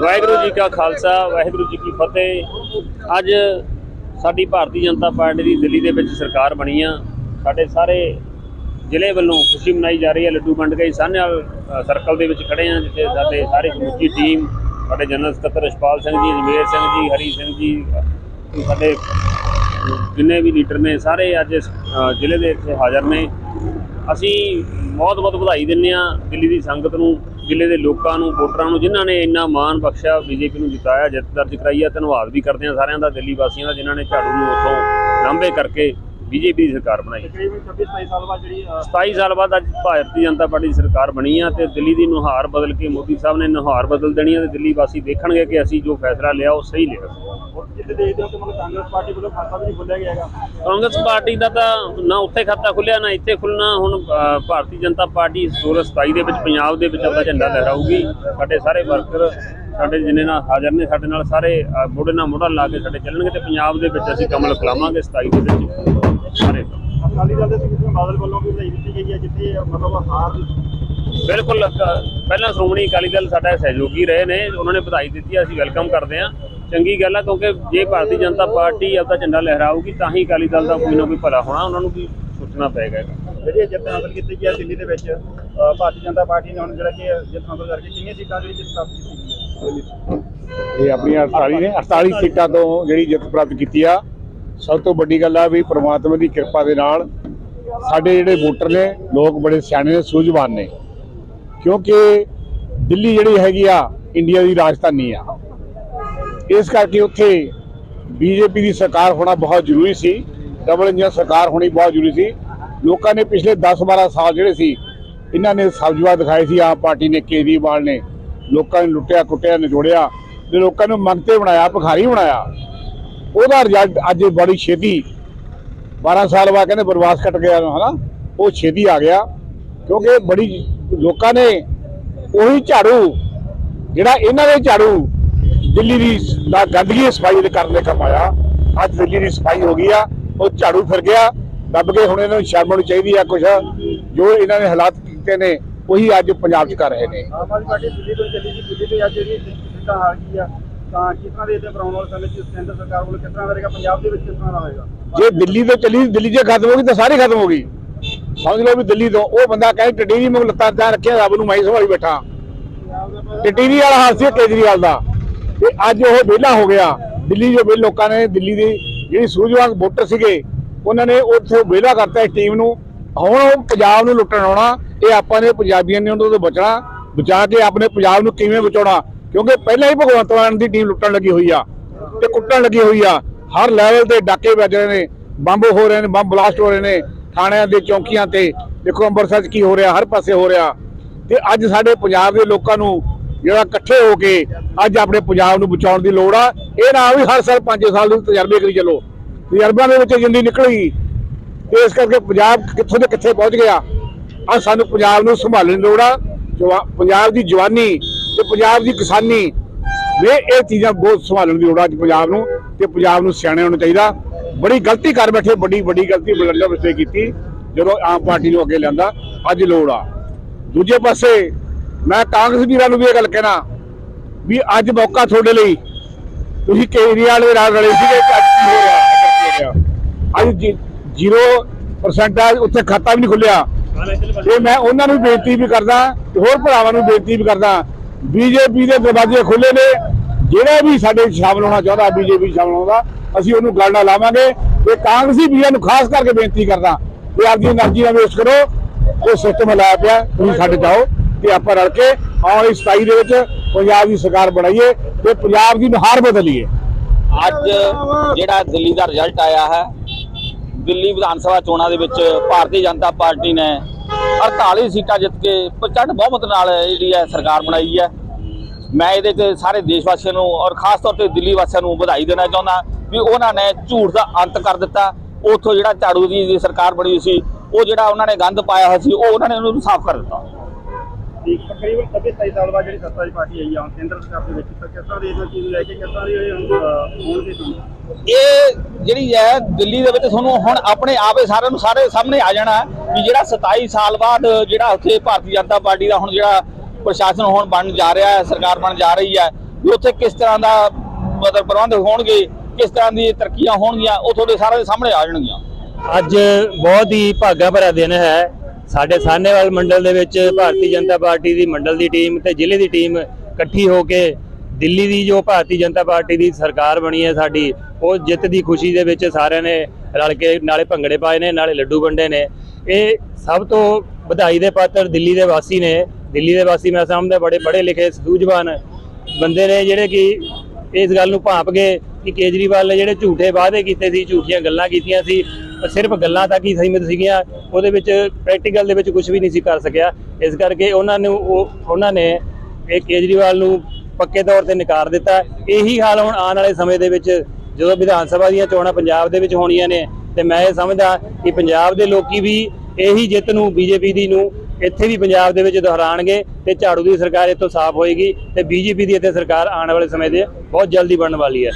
ਵਾਹਿਗੁਰੂ ਜੀ ਕਾ ਖਾਲਸਾ ਵਾਹਿਗੁਰੂ ਜੀ ਕੀ ਫਤਿਹ। ਅੱਜ ਸਾਡੀ ਭਾਰਤੀ ਜਨਤਾ ਪਾਰਟੀ ਦੀ ਦਿੱਲੀ ਦੇ ਵਿੱਚ ਸਰਕਾਰ ਬਣੀ ਆ। ਸਾਡੇ ਸਾਰੇ ਜ਼ਿਲ੍ਹੇ ਵੱਲੋਂ ਖੁਸ਼ੀ ਮਨਾਈ ਜਾ ਰਹੀ ਹੈ। ਲੱਡੂ ਵੰਡ ਕੇ ਸਾਹਨੇਵਾਲ ਸਰਕਲ ਦੇ ਵਿੱਚ ਖੜੇ ਆ ਜਿੱਥੇ ਸਾਡੇ ਸਾਰੇ ਸਮੁੱਚੀ ਟੀਮ ਸਾਡੇ ਜਨਰਲ ਸਕੱਤਰ ਰਸ਼ਪਾਲ ਸਿੰਘ ਜੀ ਜਮੇਰ ਸਿੰਘ ਜੀ ਹਰੀ ਸਿੰਘ ਜੀ ਸਾਡੇ ਜਿੰਨੇ ਵੀ ਲੀਡਰ ਨੇ ਸਾਰੇ ਅੱਜ ਇਸ, ਜ਼ਿਲ੍ਹੇ ਦੇ ਇੱਥੇ ਹਾਜ਼ਰ ਨੇ। ਅਸੀਂ ਬਹੁਤ ਬਹੁਤ ਵਧਾਈ ਦਿੰਦੇ ਆ ਦਿੱਲੀ ਦੀ ਸੰਗਤ ਨੂੰ। ਜ਼ਿਲ੍ਹੇ ਦੇ ਲੋਕਾਂ ਨੂੰ, ਵੋਟਰਾਂ ਨੂੰ, ਜਿਨ੍ਹਾਂ ਨੇ ਇੰਨਾ ਮਾਣ ਬਖਸ਼ਿਆ, ਬੀਜੇਪੀ ਨੂੰ ਜਿਤਾਇਆ, ਜਿੱਤ ਦਰਜ ਕਰਾਈ ਆ। ਧੰਨਵਾਦ ਵੀ ਕਰਦੇ ਆ ਸਾਰਿਆਂ ਦਾ, ਦਿੱਲੀ ਵਾਸੀਆਂ ਦਾ, ਜਿਨ੍ਹਾਂ ਨੇ ਝਾੜੂ ਨੂੰ ਉੱਥੋਂ ਲਾਂਭੇ ਕਰਕੇ ਬੀਜੇਪੀ ਦੀ ਸਰਕਾਰ ਬਣਾਈ। ਤਕਰੀਬਨ 26 27 ਸਾਲ ਬਾਅਦ ਜਿਹੜੀ ਅਹ, 27 ਸਾਲ ਬਾਅਦ ਅੱਜ ਭਾਰਤੀ ਜਨਤਾ ਪਾਰਟੀ ਦੀ ਸਰਕਾਰ ਬਣੀ ਆ ਤੇ ਦਿੱਲੀ ਦੀ ਨੁਹਾਰ ਬਦਲ ਕੇ ਮੋਦੀ ਸਾਹਿਬ ਨੇ ਨੁਹਾਰ ਬਦਲ ਦੇਣੀ ਆ ਤੇ ਦਿੱਲੀ ਵਾਸੀ ਦੇਖਣਗੇ ਕਿ ਅਸੀਂ ਜੋ ਫੈਸਲਾ ਲਿਆ ਉਹ ਸਹੀ ਲਿਆ। ਹੁਣ ਜਿੱਥੇ ਦੇਖਦੇ ਹੋ ਕਿ ਮਤਲਬ ਕਾਂਗਰਸ ਪਾਰਟੀ ਵੱਲੋਂ ਖਾਤਾ ਵੀ ਨਹੀਂ ਖੋਲ੍ਹਿਆ ਗਿਆ ਹੈਗਾ। ਕਾਂਗਰਸ ਪਾਰਟੀ ਦਾ ਤਾਂ ਨਾ ਉੱਥੇ ਖਾਤਾ ਖੁੱਲਿਆ ਨਾ ਇੱਥੇ ਖੁੱਲਣਾ। ਹੁਣ ਭਾਰਤੀ ਜਨਤਾ ਪਾਰਟੀ 2027 ਦੇ ਵਿੱਚ ਪੰਜਾਬ ਦੇ ਵਿੱਚ ਆਪਣਾ ਝੰਡਾ ਲਹਿਰਾਊਗੀ। ਸਾਡੇ ਸਾਰੇ ਵਰਕਰ ਸਾਡੇ ਜਿੰਨੇ ਨਾਲ ਹਾਜ਼ਰ ਨੇ ਸਾਡੇ ਨਾਲ ਸਾਰੇ ਮੋਢੇ ਨਾਲ ਮੋਢਾ ਲਾ ਕੇ ਸਾਡੇ ਚੱਲਣਗੇ ਤੇ ਪੰਜਾਬ ਦੇ ਵਿੱਚ ਅਸੀਂ ਕਮਲ ਖਿਲਾਵਾਂਗੇ 27 ਦੇ ਵਿੱਚ। ਅਕਾਲੀ ਦਲ ਦੇ ਸੁਖਬੀਰ ਬਾਦਲ ਵੱਲੋਂ ਵੀ ਵਧਾਈ ਦਿੱਤੀ ਗਈ ਹੈ ਜਿੱਥੇ ਮਤਲਬ ਹਾਰ ਬਿਲਕੁਲ ਪਹਿਲਾਂ ਸ਼੍ਰੋਮਣੀ ਅਕਾਲੀ ਦਲ ਸਾਡਾ ਸਹਿਯੋਗੀ ਰਹੇ ਨੇ ਉਹਨਾਂ ਨੇ ਵਧਾਈ ਦਿੱਤੀ ਹੈ, ਅਸੀਂ ਵੈਲਕਮ ਕਰਦੇ ਹਾਂ। ਚੰਗੀ ਗੱਲ ਆ ਕਿਉਂਕਿ ਜੇ ਭਾਰਤੀ ਜਨਤਾ ਪਾਰਟੀ ਆਪਦਾ ਝੰਡਾ ਲਹਿਰਾਊਗੀ ਤਾਂ ਹੀ ਅਕਾਲੀ ਦਲ ਦਾ ਕੋਈ ਨਾ ਕੋਈ ਭਲਾ ਹੋਣਾ ਉਹਨਾਂ ਨੂੰ ਵੀ ਸੋਚਣਾ ਪਏਗਾ। ਜਿਹੜੀ ਜਿੱਤ ਹਾਸਲ ਕੀਤੀ ਗਈ ਹੈ ਦਿੱਲੀ ਦੇ ਵਿੱਚ। ਭਾਰਤੀ ਜਨਤਾ ਪਾਰਟੀ ਨੇ ਹੁਣ ਜਿਹੜਾ ਕਿ ਜਿੱਤ ਹਾਸਲ ਕਰਕੇ ਕਿੰਨੀਆਂ ਸੀਟਾਂ ਜਿਹੜੀ ਜਿੱਤ ਪ੍ਰਾਪਤ ਕੀਤੀ ਹੈ? ਇਹ ਆਪਣੀਆਂ 48 ਨੇ 48 ਸੀਟਾਂ ਤੋਂ ਜਿਹੜੀ ਜਿੱਤ ਪ੍ਰਾਪਤ ਕੀਤੀ ਆ। ਸਭ ਤੋਂ ਵੱਡੀ ਗੱਲ ਆ ਵੀ ਪ੍ਰਮਾਤਮਾ ਦੀ ਕਿਰਪਾ ਦੇ ਨਾਲ ਸਾਡੇ ਜਿਹੜੇ ਵੋਟਰ ਨੇ, ਲੋਕ ਬੜੇ ਸਿਆਣੇ ਨੇ ਸੂਝਵਾਨ ਨੇ। ਕਿਉਂਕਿ ਦਿੱਲੀ ਜਿਹੜੀ ਹੈਗੀ ਆ, ਇੰਡੀਆ ਦੀ ਰਾਜਧਾਨੀ ਆ। ਇਸ ਕਰਕੇ ਉੱਥੇ ਬੀਜੇਪੀ ਦੀ ਸਰਕਾਰ ਹੋਣਾ ਬਹੁਤ ਜ਼ਰੂਰੀ ਸੀ, ਡਬਲ ਇੰਜਨ ਸਰਕਾਰ ਹੋਣੀ ਬਹੁਤ ਜ਼ਰੂਰੀ ਸੀ। ਲੋਕਾਂ ਨੇ ਪਿਛਲੇ 10-12 ਸਾਲ ਜਿਹੜੇ ਸੀ, ਇਹਨਾਂ ਨੇ ਸਬਜ਼ਵਾ ਦਿਖਾਏ ਸੀ ਆਪ ਪਾਰਟੀ ਨੇ, ਕੇਜਰੀਵਾਲ ਨੇ, ਲੋਕਾਂ ਨੂੰ ਲੁੱਟਿਆ ਕੁੱਟਿਆ ਨਿਜੋੜਿਆ ਤੇ ਲੋਕਾਂ ਨੂੰ ਮੰਗਤੇ ਬਣਾਇਆ, ਭਿਖਾਰੀ ਬਣਾਇਆ। ਉਹਦਾ ਰਿਜ਼ਲਟ ਅੱਜ ਬੜੀ ਛੇਤੀ 12 ਸਾਲ ਬਾਅਦ ਕਹਿੰਦੇ ਬਰਵਾਸ ਕੱਟ ਗਿਆ ਹਨਾ? ਉਹ ਛੇਤੀ ਆ ਗਿਆ, ਕਿਉਂਕਿ ਬੜੀ ਲੋਕਾਂ ਨੇ ਉਹੀ ਝਾੜੂ, ਜਿਹੜਾ ਇਹਨਾਂ ਦੇ ਝਾੜੂ, ਦਿੱਲੀ ਦੀ ਦਾ ਗੰਦਗੀ ਸਫ਼ਾਈ ਦੇ ਕਰਨ ਦੇ ਕੰਮ ਆਇਆ ਅੱਜ ਦਿੱਲੀ ਦੀ ਸਫ਼ਾਈ ਹੋ ਗਈ ਆ, ਉਹ ਝਾੜੂ ਫਿਰ ਗਿਆ, ਦੱਬ ਕੇ ਹੁਣ ਇਹਨਾਂ ਨੂੰ ਸ਼ਰਮ ਆਉਣੀ ਚਾਹੀਦੀ ਆ ਕੁਛ, ਜੋ ਇਹਨਾਂ ਨੇ ਹਾਲਾਤ ਕੀਤੇ ਨੇ, ਉਹੀ ਅੱਜ ਪੰਜਾਬ 'ਚ ਕਰ ਰਹੇ ਨੇ। ਆਮ ਆਦਮੀ ਪਾਰਟੀ ਦਿੱਲੀ ਤੋਂ ਚੱਲੀ ਸੀ, ਦਿੱਲੀ ਤੋਂ ਅੱਜ ਜਿਹੜੀ ਹਾਰ ਗਈ ਆ ਤਾਂ ਕਿਸ ਤਰ੍ਹਾਂ ਦੇ ਇਹਦੇ ਬਣਾਉਣ ਵਾਲੇ ਸਮੇਂ 'ਚ ਕੇਂਦਰ ਸਰਕਾਰ ਵੱਲੋਂ ਕਿਸ ਤਰ੍ਹਾਂ ਦਾ ਰਹੇਗਾ? ਪੰਜਾਬ ਦੇ ਵਿੱਚ ਕਿਸ ਤਰ੍ਹਾਂ ਦਾ ਹੋਏਗਾ? ਜੇ ਦਿੱਲੀ ਤੋਂ ਚਲੀ, ਦਿੱਲੀ ਜੇ ਖਤਮ ਹੋ ਗਈ ਤਾਂ ਸਾਰੀ ਖਤਮ ਹੋ ਗਈ। ਸਮਝ ਲਓ ਵੀ ਦਿੱਲੀ ਤੋਂ ਉਹ ਬੰਦਾ ਕਹੇ ਟੱਡੀ ਦੀ ਮੈਨੂੰ ਲੱਤਾਂ ਰੱਖਿਆ, ਰੱਬ ਨੂੰ ਮਾਈ ਸੰਭਾਲੀ ਬੈਠਾ। ਤੇ ਟੀਵੀ ਵਾਲਾ ਹਾਲ ਕੇਜਰੀਵਾਲ ਦਾ। ਤੇ ਅੱਜ ਉਹ ਵਿਹਲਾ ਹੋ ਗਿਆ। ਦਿੱਲੀ ਜੋ ਵੀ ਲੋਕਾਂ ਨੇ, ਦਿੱਲੀ ਦੀ ਜਿਹੜੀ ਸੂਝਵਾਨ ਵੋਟਰ ਸੀਗੇ, ਉਹਨਾਂ ਨੇ ਉੱਥੇ ਵਿਹਲਾ ਕਰਤਾ ਇਸ ਟੀਮ ਨੂੰ। ਹੁਣ ਉਹ ਪੰਜਾਬ ਨੂੰ ਲੁੱਟਣ ਆਉਣਾ, ਇਹ ਆਪਾਂ ਨੇ ਪੰਜਾਬੀਆਂ ਨੇ ਉਹਨਾਂ ਤੋਂ ਬਚਣਾ। ਬਚਾ ਕੇ ਆਪਣੇ ਪੰਜਾਬ ਨੂੰ ਕਿਵੇਂ ਬਚਾਉਣਾ? ਕਿਉਂਕਿ ਪਹਿਲਾਂ ਹੀ ਭਗਵੰਤ ਮਾਨ ਦੀ ਟੀਮ ਲੁੱਟਣ ਲੱਗੀ ਹੋਈ ਆ ਤੇ ਕੁੱਟਣ ਲੱਗੀ ਹੋਈ ਆ। ਹਰ ਲੈਵਲ ਤੇ ਡਾਕੇ ਵੱਜ ਰਹੇ ਨੇ, ਬੰਬ ਹੋ ਰਹੇ ਨੇ, ਬੰਬ ਬਲਾਸਟ ਹੋ ਰਹੇ ਨੇ ਥਾਣਿਆਂ ਦੇ ਚੌਂਕੀਆਂ ਤੇ। ਦੇਖੋ ਅੰਮ੍ਰਿਤਸਰ 'ਚ ਕੀ ਹੋ ਰਿਹਾ, ਹਰ ਪਾਸੇ ਹੋ ਰਿਹਾ। ਤੇ ਅੱਜ ਸਾਡੇ ਪੰਜਾਬ ਦੇ ਲੋਕਾਂ ਨੂੰ ਜਿਹੜਾ ਇਕੱਠੇ ਹੋ ਕੇ ਅੱਜ ਆਪਣੇ ਪੰਜਾਬ ਨੂੰ ਬਚਾਉਣ ਦੀ ਲੋੜ ਆ। ਇਹ ਨਾ ਵੀ ਹਰ ਸਾਲ 5 ਸਾਲ ਨੂੰ ਤਜਰਬੇ ਕਰੀ ਚੱਲੋ। ਤਜਰਬਿਆਂ ਦੇ ਵਿੱਚ ਜ਼ਿੰਦਗੀ ਨਿਕਲੀ, ਤੇ ਇਸ ਕਰਕੇ ਪੰਜਾਬ ਕਿੱਥੋਂ ਦੇ ਕਿੱਥੇ ਪਹੁੰਚ ਗਿਆ ਆ ਸਾਨੂੰ ਪੰਜਾਬ ਨੂੰ ਸੰਭਾਲਣ ਦੀ ਲੋੜ ਆ। ਜਵਾ- ਪੰਜਾਬ ਦੀ ਜਵਾਨੀ ਤੇ ਪੰਜਾਬ ਦੀ ਕਿਸਾਨੀ ਨੇ ਇਹ ਚੀਜ਼ਾਂ ਬਹੁਤ ਸੰਭਾਲਣ ਦੀ ਲੋੜ ਆ ਅੱਜ ਪੰਜਾਬ ਨੂੰ ਤੇ ਪੰਜਾਬ ਨੂੰ ਸਿਆਣੇ ਹੋਣਾ ਚਾਹੀਦਾ। ਬੜੀ ਗਲਤੀ ਕਰ ਬੈਠੇ, ਵੱਡੀ ਵੱਡੀ ਗਲਤੀ ਬਲੰਦਰ ਵਿੱਚ ਕੀਤੀ, ਜਦੋਂ ਆਮ ਪਾਰਟੀ ਨੂੰ ਅੱਗੇ ਲਿਆਂਦਾ, ਅੱਜ ਲੋੜ ਆ। ਦੂਜੇ ਪਾਸੇ ਮੈਂ ਕਾਂਗਰਸ ਵੀਰਾਂ ਨੂੰ ਵੀ ਇਹ ਗੱਲ ਕਹਿਣਾ ਵੀ ਅੱਜ ਮੌਕਾ ਤੁਹਾਡੇ ਲਈ। ਤੁਸੀਂ ਕੇਜਰੀਵਾਲ ਦੇ ਨਾਲ ਰਲੇ ਸੀਗੇ ਤੇ ਅੱਜ ਕੀ ਹੋ ਰਿਹਾ? ਅੱਜ 0% ਆ, ਉੱਥੇ ਖਾਤਾ ਵੀ ਨਹੀਂ ਖੁੱਲਿਆ। ਤੇ ਮੈਂ ਉਹਨਾਂ ਨੂੰ ਬੇਨਤੀ ਵੀ ਕਰਦਾ, ਤੇ ਹੋਰ ਭਰਾਵਾਂ ਨੂੰ ਬੇਨਤੀ ਵੀ ਕਰਦਾ ਬੀਜੇਪੀ ਦੇ ਦਰਵਾਜ਼ੇ ਖੁੱਲੇ ਨੇ। ਜਿਹੜਾ ਵੀ ਸਾਡੇ ਸ਼ਾਮਲ ਹੋਣਾ ਚਾਹੁੰਦਾ ਬੀਜੇਪੀ ਸ਼ਾਮਲ ਹੋਣਾ, ਅਸੀਂ ਉਹਨੂੰ ਗੱਲ ਲਾਵਾਂਗੇ। ਤੇ ਕਾਂਗਰਸੀ ਵੀਰਾਂ ਨੂੰ ਖਾਸ ਕਰਕੇ ਬੇਨਤੀ ਕਰਦਾ ਕਿ ਆਪਣੀ એનર્ਜੀ ਨਾਲ ਵੇਸਟ ਕਰੋ। ਇਹ ਸਿਸਟਮ ਲਾਇਆ ਪਿਆ, ਤੁਸੀਂ ਛੱਡ ਜਾਓ ਤੇ ਆਪਾਂ ਰਲ ਕੇ ਆਉਣ 27 ਦੇ ਵਿੱਚ ਪੰਜਾਬ ਦੀ ਸਰਕਾਰ ਬਣਾਈਏ ਤੇ ਪੰਜਾਬ ਦੀ ਨਹਾਰ ਬਦਲੀਏ। ਅੱਜ ਜਿਹੜਾ ਦਿੱਲੀ ਦਾ ਰਿਜ਼ਲਟ ਆਇਆ ਹੈ, ਦਿੱਲੀ ਵਿਧਾਨ ਸਭਾ ਚੋਣਾਂ ਦੇ ਵਿੱਚ ਭਾਰਤੀ ਜਨਤਾ ਪਾਰਟੀ ਨੇ 48 ਸੀਟਾਂ ਜਿੱਤ ਕੇ ਪ੍ਰਚੰਡ ਬਹੁਮਤ ਨਾਲ ਜਿਹੜੀ ਹੈ ਸਰਕਾਰ ਬਣਾਈ ਹੈ। ਮੈਂ ਇਹਦੇ ਤੇ ਸਾਰੇ ਦੇਸ਼ ਵਾਸੀਆਂ ਨੂੰ ਔਰ ਖਾਸ ਤੌਰ ਤੇ ਦਿੱਲੀ ਵਾਸੀਆਂ ਨੂੰ ਵਧਾਈ ਦੇਣਾ ਚਾਹੁੰਦਾ ਵੀ ਉਹਨਾਂ ਨੇ ਝੂਠ ਦਾ ਅੰਤ ਕਰ ਦਿੱਤਾ। ਉਥੋਂ ਜਿਹੜਾ ਝਾੜੂ ਦੀ ਸਰਕਾਰ ਬਣੀ ਸੀ, ਉਹ ਜਿਹੜਾ ਉਹਨਾਂ ਨੇ ਗੰਦ ਪਾਇਆ ਹੋਇਆ ਸੀ, ਉਹ ਉਹਨਾਂ ਨੇ ਉਹਨੂੰ ਸਾਫ਼ ਕਰ ਦਿੱਤਾ। ਤਕਰੀਬਨ 26 27 ਸਾਲ ਬਾਅਦ ਜਿਹੜੀ ਸੱਤਾ ਦੀ ਪਾਰਟੀ ਆਈ ਆ ਹੁਣ ਕੇਂਦਰ ਸਰਕਾਰ ਦੇ ਵਿੱਚ ਤਾਂ ਕਿਸ ਤਰ੍ਹਾਂ ਦੀ ਇਹਨਾਂ ਚੀਜ਼ ਨੂੰ ਲੈ ਕੇ ਕਿਸ ਤਰ੍ਹਾਂ ਦੀ ਇਹ ਹੁਣ, ਅਹ, ਹੋਣਗੇ ਤੁਹਾਨੂੰ ਇਹ ਜਿਹੜੀ ਹੈ ਦਿੱਲੀ ਦੇ ਵਿੱਚ ਤੁਹਾਨੂੰ ਹੁਣ ਆਪਣੇ ਆਪੇ ਸਾਰਿਆਂ ਨੂੰ ਸਾਰੇ ਸਾਹਮਣੇ ਆ ਜਾਣਾ ਵੀ ਜਿਹੜਾ 27 ਸਾਲ ਬਾਅਦ ਜਿਹੜਾ ਉੱਥੇ ਭਾਰਤੀ ਜਨਤਾ ਪਾਰਟੀ ਦਾ ਹੁਣ ਜਿਹੜਾ ਪ੍ਰਸ਼ਾਸਨ ਹੁਣ ਬਣ ਜਾ ਰਿਹਾ ਹੈ ਸਰਕਾਰ ਬਣ ਜਾ ਰਹੀ ਹੈ ਵੀ ਉੱਥੇ ਕਿਸ ਤਰ੍ਹਾਂ ਦਾ ਮਤਲਬ ਪ੍ਰਬੰਧ ਹੋਣਗੇ ਕਿਸ ਤਰ੍ਹਾਂ ਦੀ ਤਰੱਕੀਆਂ ਹੋਣਗੀਆਂ ਉਹ ਤੁਹਾਡੇ ਸਾਰਿਆਂ ਦੇ ਸਾਹਮਣੇ ਆ ਜਾਣਗੀਆਂ। ਅੱਜ ਬਹੁਤ ਹੀ ਭਾਗਾ ਭਰਾ ਦਿਨ ਹੈ। ਸਾਡੇ ਸਾਹਨੇਵਾਲ ਮੰਡਲ ਦੇ ਵਿੱਚ ਭਾਰਤੀ ਜਨਤਾ ਪਾਰਟੀ ਦੀ ਮੰਡਲ ਦੀ ਟੀਮ ਤੇ ਜ਼ਿਲ੍ਹੇ ਦੀ ਟੀਮ ਇਕੱਠੀ ਹੋ ਕੇ ਦਿੱਲੀ ਦੀ ਜੋ ਭਾਰਤੀ ਜਨਤਾ ਪਾਰਟੀ ਦੀ ਸਰਕਾਰ ਬਣੀ ਹੈ ਸਾਡੀ, ਉਹ ਜਿੱਤ ਦੀ ਖੁਸ਼ੀ ਦੇ ਵਿੱਚ ਸਾਰਿਆਂ ਨੇ ਰਲ ਕੇ ਨਾਲੇ ਭੰਗੜੇ ਪਾਏ ਨੇ, ਨਾਲੇ ਲੱਡੂ ਵੰਡੇ ਨੇ। ਇਹ ਸਭ ਤੋਂ ਵਧਾਈ ਦੇ ਪਾਤਰ ਦਿੱਲੀ ਦੇ ਵਾਸੀ ਨੇ। ਦਿੱਲੀ ਦੇ ਵਾਸੀ ਮੈਂ ਸਮਝਦਾ ਬੜੇ ਪੜ੍ਹੇ ਲਿਖੇ ਸੂਝਵਾਨ ਬੰਦੇ ਨੇ ਜਿਹੜੇ ਕਿ ਇਸ ਗੱਲ ਨੂੰ ਭਾਂਪ ਕੇ ਕਿ ਕੇਜਰੀਵਾਲ ਨੇ ਜਿਹੜੇ ਝੂਠੇ ਵਾਅਦੇ ਕੀਤੇ ਸੀ, ਝੂਠੀਆਂ ਗੱਲਾਂ ਕੀਤੀਆਂ ਸੀ ਸਿਰਫ ਗੱਲਾਂ ਤੱਕ ਹੀ ਸੀਮਿਤ ਸੀਗੀਆਂ, ਉਹਦੇ ਵਿੱਚ ਪ੍ਰੈਕਟੀਕਲ ਦੇ ਵਿੱਚ ਕੁਝ ਵੀ ਨਹੀਂ ਸੀ ਕਰ ਸਕਿਆ। ਇਸ ਕਰਕੇ ਉਹਨਾਂ ਨੂੰ ਉਹ, ਉਹਨਾਂ ਨੇ ਇਹ ਕੇਜਰੀਵਾਲ ਨੂੰ ਪੱਕੇ ਤੌਰ ਤੇ ਨਕਾਰ ਦਿੱਤਾ। ਇਹੀ ਹਾਲ ਹੁਣ ਆਉਣ ਵਾਲੇ ਸਮੇਂ ਦੇ ਵਿੱਚ, ਜਦੋਂ ਵਿਧਾਨ ਸਭਾ ਦੀਆਂ ਚੋਣਾਂ ਪੰਜਾਬ ਦੇ ਵਿੱਚ ਹੋਣੀਆਂ ਨੇ, ਤੇ ਮੈਂ ਇਹ ਸਮਝਦਾ ਕਿ ਪੰਜਾਬ ਦੇ ਲੋਕੀ ਵੀ ਇਹੀ ਜਿੱਤ ਨੂੰ ਬੀਜੇਪੀ ਦੀ ਨੂੰ ਇੱਥੇ ਵੀ ਪੰਜਾਬ ਦੇ ਵਿੱਚ ਦੁਹਰਾਣਗੇ ਤੇ ਝਾੜੂ ਦੀ ਸਰਕਾਰ ਇੱਥੋਂ ਸਾਫ਼ ਹੋਏਗੀ ਤੇ ਬੀਜੇਪੀ ਦੀ ਇੱਥੇ ਸਰਕਾਰ ਆਉਣ ਵਾਲੇ ਸਮੇਂ ਦੇ ਬਹੁਤ ਜਲਦੀ ਬਣਨ ਵਾਲੀ ਹੈ।